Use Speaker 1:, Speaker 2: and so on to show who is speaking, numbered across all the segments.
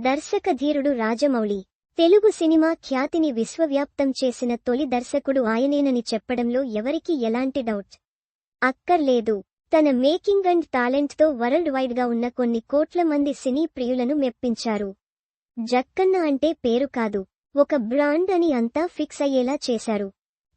Speaker 1: దర్శక ధీరుడు రాజమౌళి. తెలుగు సినిమా ఖ్యాతిని విశ్వవ్యాప్తం చేసిన తొలి దర్శకుడు ఆయనేనని చెప్పడంలో ఎవరికీ ఎలాంటి డౌట్? అక్కర్లేదు. తన మేకింగ్ అండ్ టాలెంట్తో వరల్డ్ వైడ్గా ఉన్న కొన్ని కోట్ల మంది సినీ ప్రియులను మెప్పించారు. జక్కన్న అంటే పేరు కాదు. ఒక బ్రాండ్ అని అంతా ఫిక్స్ అయ్యేలా చేశారు.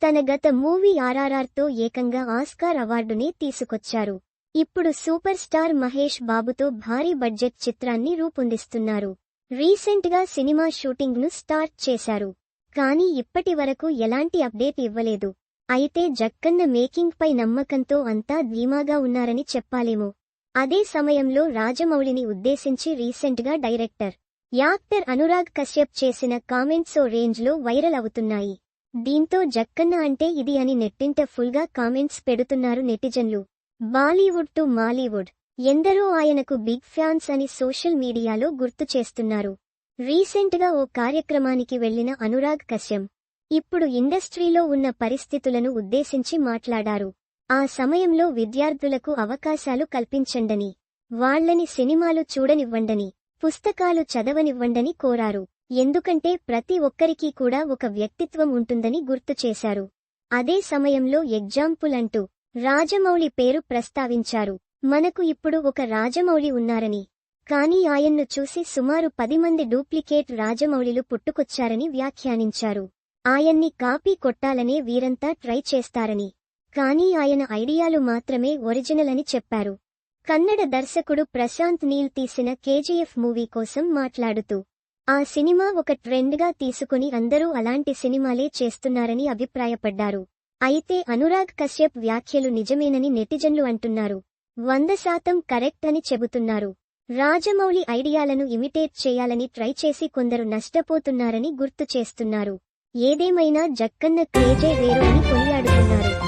Speaker 1: తన గత మూవీ ఆర్ఆర్ఆర్తో ఏకంగా ఆస్కార్ అవార్డునే తీసుకొచ్చారు. ఇప్పుడు సూపర్ స్టార్ మహేష్ బాబుతో భారీ బడ్జెట్ చిత్రాన్ని రూపొందిస్తున్నారు. రీసెంట్గా సినిమా షూటింగ్ను స్టార్ట్ చేశారు. కానీ ఇప్పటి వరకు ఎలాంటి అప్డేట్ ఇవ్వలేదు. అయితే జక్కన్న మేకింగ్ పై నమ్మకంతో అంతా ధీమాగా ఉన్నారని చెప్పాలేమో. అదే సమయంలో రాజమౌళిని ఉద్దేశించి రీసెంట్గా డైరెక్టర్ యాక్టర్ అనురాగ్ కశ్యప్ చేసిన కామెంట్స్ ఓ వైరల్ అవుతున్నాయి. దీంతో జక్కన్న అంటే ఇది అని నెట్టింట ఫుల్గా కామెంట్స్ పెడుతున్నారు నెటిజన్లు. Bollywood to Mollywood. ఎందరో ఆయనకు బిగ్ ఫ్యాన్స్ అని సోషల్ మీడియాలో గుర్తు చేస్తున్నారు. రీసెంట్గా ఓ కార్యక్రమానికి వెళ్ళిన అనురాగ్ కశ్యం ఇప్పుడు ఇండస్ట్రీలో ఉన్న పరిస్థితులను ఉద్దేశించి మాట్లాడారు. ఆ సమయంలో విద్యార్థులకు అవకాశాలు కల్పించండని వాళ్ళని సినిమాలు చూడనివ్వండని పుస్తకాలు చదవనివ్వండని కోరారు. ఎందుకంటే ప్రతి ఒక్కరికీ కూడా ఒక వ్యక్తిత్వం ఉంటుందని గుర్తు చేశారు. అదే సమయంలో ఎగ్జాంపుల్ అంటూ రాజమౌళి పేరు ప్రస్తావించారు. మనకు ఇప్పుడు ఒక రాజమౌళి ఉన్నారని కానీ ఆయన్ను చూసి సుమారు పది మంది డూప్లికేట్ రాజమౌళిలు పుట్టుకొచ్చారని వ్యాఖ్యానించారు. ఆయన్ని కాపీ కొట్టాలనే వీరంతా ట్రై చేస్తారని కానీ ఆయన ఐడియాలు మాత్రమే ఒరిజినల్ అని చెప్పారు. కన్నడ దర్శకుడు ప్రశాంత్ నీల్ తీసిన కేజీఎఫ్ మూవీ కోసం మాట్లాడుతూ ఆ సినిమా ఒక ట్రెండ్గా తీసుకుని అందరూ అలాంటి సినిమాలే చేస్తున్నారని అభిప్రాయపడ్డారు. అయితే అనురాగ్ కశ్యప్ వ్యాఖ్యలు నిజమేనని నెటిజన్లు అంటున్నారు. వంద శాతం కరెక్ట్ అని చెబుతున్నారు. రాజమౌళి ఐడియాలను ఇమిటేట్ చేయాలని ట్రై చేసి కొందరు నష్టపోతున్నారని గుర్తు చేస్తున్నారు. ఏదేమైనా జక్కన్న క్రేజే వేరు అని కొనియాడుతున్నారు.